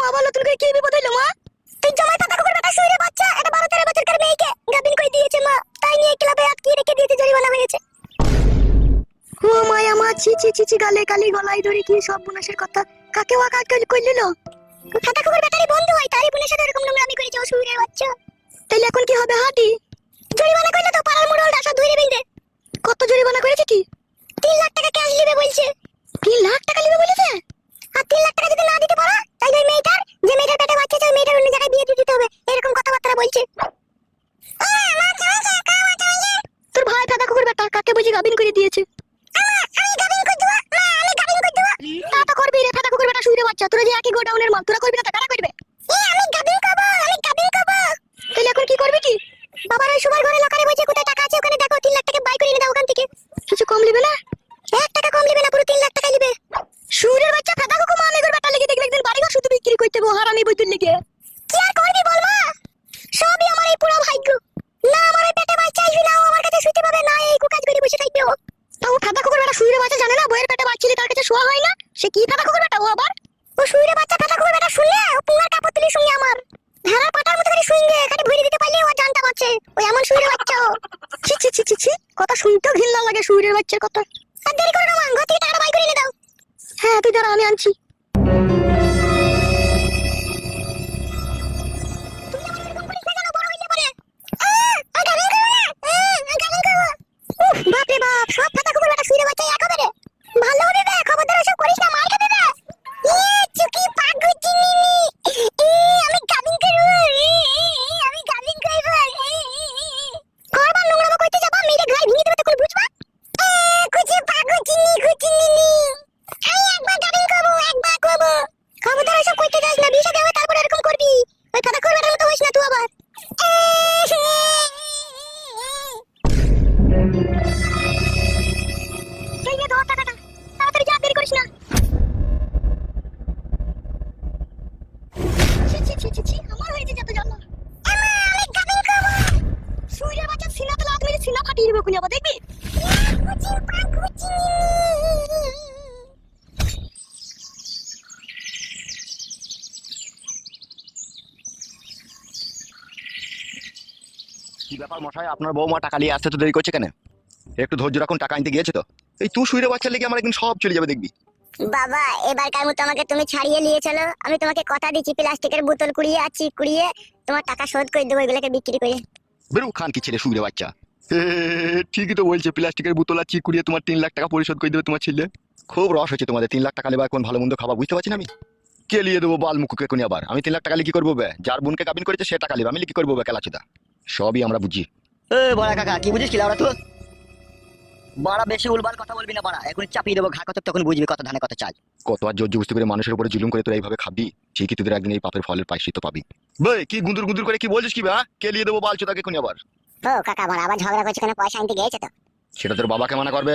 মা বলো তুমি কি বিপদ হইল মা? তুই জমাই পাতা কুকুর বেটা শুয়ে বাচ্চা। এটা বারো তেরো বছরকার মেয়েকে গাবিন করে দিয়েছে মা। তাই নিয়ে ক্লাবে আটকিয়ে রেখে দিয়েছে জরিমানা হয়েছে। ও মায়া মা ছি ছি ছি ছি গালে কালি গলায় ধরে কি সব বুনাসের কথা? কাকে ওয়া কাকে কইলিল ফাটা কুকুর বেটারি বন্ধু হয় তারই বোনের সাথে এরকম নোংরামি করেছে ও শুয়ে বাচ্চা। তাইলে এখন কি হবে হাঁটি জরিমানা করলে তো পাড়ার মোড়ল ডাসা ধরে বেঁধে কত জরিমানা করেছে কি তিন লাখ টাকা ক্যাশ নিবে বলছে তিন লাখ টাকা নিবে বলেছে আর তিন লাখ টাকা যদি না দিতে পারো তাহলে ওই মেয়েটার যে মেয়েটার পেটে বাচ্চা আছে ওই মেয়েটার অন্য জায়গায় বিয়ে দিয়ে দিতে হবে এরকম কথাবার্তা বলছে তোর ভাই ফাটা কুকুর বেটা গাবিন করে দিয়েছে। তা করবি রে ফাটা কুকুর বেটা বাচ্চা। তোরা যে একই গোডাউনের মাল, তোরা করবি না করবে আমি আমি তাহলে এখন কি করবি কি? বাবার ওই সুবার ঘরে লকারে বসে কোথায় টাকা আছে ওখানে? দেখো, তিন লাখ টাকা বাই করে এনে দাও ওখান থেকে। কিছু কম নেবে না? এক টাকা কম নেবে না, পুরো তিন লাখ টাকা নেবে। সুরের বাচ্চা মা বেটা লেগে দেখলে একদিন বাড়ি ঘর শুধু বিক্রি করতে বো হারামি বইতুল লেগে কি আর করবি বল মা সবই আমার এই পুরো ভাগ্য না আমার ওই পেটে বাচ্চা আসবে না ও আমার কাছে শুতে পাবে না এই কুকাজ করে বসে থাকবে ও তাও ফাটা কুকুর বেটা শুয়ে বাচ্চা জানে না বইয়ের পেটে বাচ্চিলে তার কাছে শোয়া হয় না সে কি ফাটা কুকুর বেটা ও আবার ও শুয়ে বাচ্চা ফাটা কুকুর বেটা শুনলে ও পুঙ্গার কাপড় তুলি শুনে আমার ভেড়ার পাটার মতো করে শুইঙ্গে এখানে ভুঁড়ি দিতে পারলে ও জানতে পারছে ওই এমন শুয়ে বাচ্চা ও ছি ছি ছি ছি ছি। কথা শুনতেও ঘৃণা লাগে শুয়ে বাচ্চার কথা। আর দেরি করো না, মা। ঘর থেকে টাকাটা বাই করে এনে দাও। হ্যাঁ তুই দাঁড়া আমি আনছি। আমার কি ব্যাপার মশাই, আপনার বৌমা টাকা নিয়ে আসতে তো দেরি করছে কেন? একটু ধৈর্য রাখুন, টাকা আনতে গিয়েছে তো। এই তুই শুয়ে বাচ্চা লেগে আমার একদিন সব চলে যাবে, দেখবি। বাবা এবারকার মতো আমাকে তুমি ছাড়িয়ে নিয়ে চলো। আমি তোমাকে কথা দিচ্ছি প্লাস্টিকের বোতল কুড়িয়ে আছি কুড়িয়ে তোমার টাকা শোধ করে দেবো এগুলোকে বিক্রি করে। বেরু খান কি ছেলে শুয়ে বাচ্চা। ঠিকই তো বলছে প্লাস্টিকের বোতল আর চিক কুড়িয়ে তোমার তিন লাখ টাকা পরিশোধ করে দেবে তোমার ছেলে। খুব রস হচ্ছে তোমাদের তিন লাখ টাকা নেবা কোন ভালো মন্দ খাবার বুঝতে পারছি না আমি। কে লিয়ে দেবো বাল মুখকে কোনি আবার। আমি তিন লাখ টাকা নিয়ে কি করব বে যার বোনকে কাবিন করেছে সে টাকা নেবে আমি কি করব বে খেলাচুদা সবই আমরা বুঝি। এ বড়া কাকা কি বুঝিস কি লাউড়া তুই বাড়া বেশি উলবাল কথা বলবি না বাড়া। এখন চাপিয়ে দেবো ঘা কত তখন বুঝবি কত ধানে কত চাল। কত আর জোর বুঝতে মানুষের উপরে জুলুম করে তোরা এইভাবে খাবি? ঠিকই তোদের একদিন এই পাপের ফলের পাইছিত পাবি। বে কি গুন্দুর গুন্দুর করে কি বলছিস কি বে হ্যাঁ? কে লিয়ে দেবো বাল চোদাকে কোনি আবার। ও কাকা আমার আবার ঝগড়া করছে কেন? পয়সা আনতে গিয়েছে তো। সেটা তোর বাবাকে মানা করবে।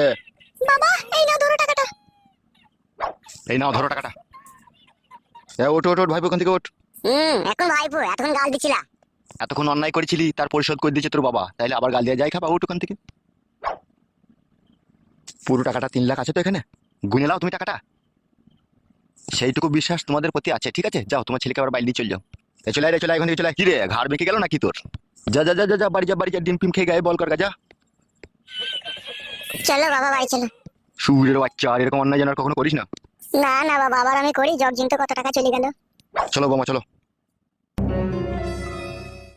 বাবা এই নাও ধরো টাকাটা। এই নাও ধরো টাকাটা। এ ওঠ ওঠ ওঠ ভাইপো ওখান থেকে ওঠ। হুম এখন ভাইপো এতক্ষণ গাল দিছিলা। এতক্ষণ অন্যায় করেছিলি তার পরিশোধ করে দিয়েছে তোর বাবা। তাইলে আবার গাল দিয়ে যাই খাবা ওঠ ওখান থেকে। পুরো টাকাটা তিন লাখ আছে তো এখানে? গুনে নাও তুমি টাকাটা। সেইটুকু বিশ্বাস তোমাদের প্রতি আছে ঠিক আছে? যাও তোমার ছেলেকে আবার বাইরে চল যাও। চলে রে চলে এখান চলে। কি রে ঘাড় বেঁকে গেল নাকি তোর? যা যা যা যা, যা বাড়ি যা বাড়ি যা ডিম ফিম খেয়ে গায়ে বল কর যা চলো বাবা বাড়ি চলো। সুরের বাচ্চা আর এরকম অন্যায় যেন আর কখনো করিস না। না না বাবা আবার আমি করি। জগ জিনতে কত টাকা চলে গেল? চলো বোমা চলো।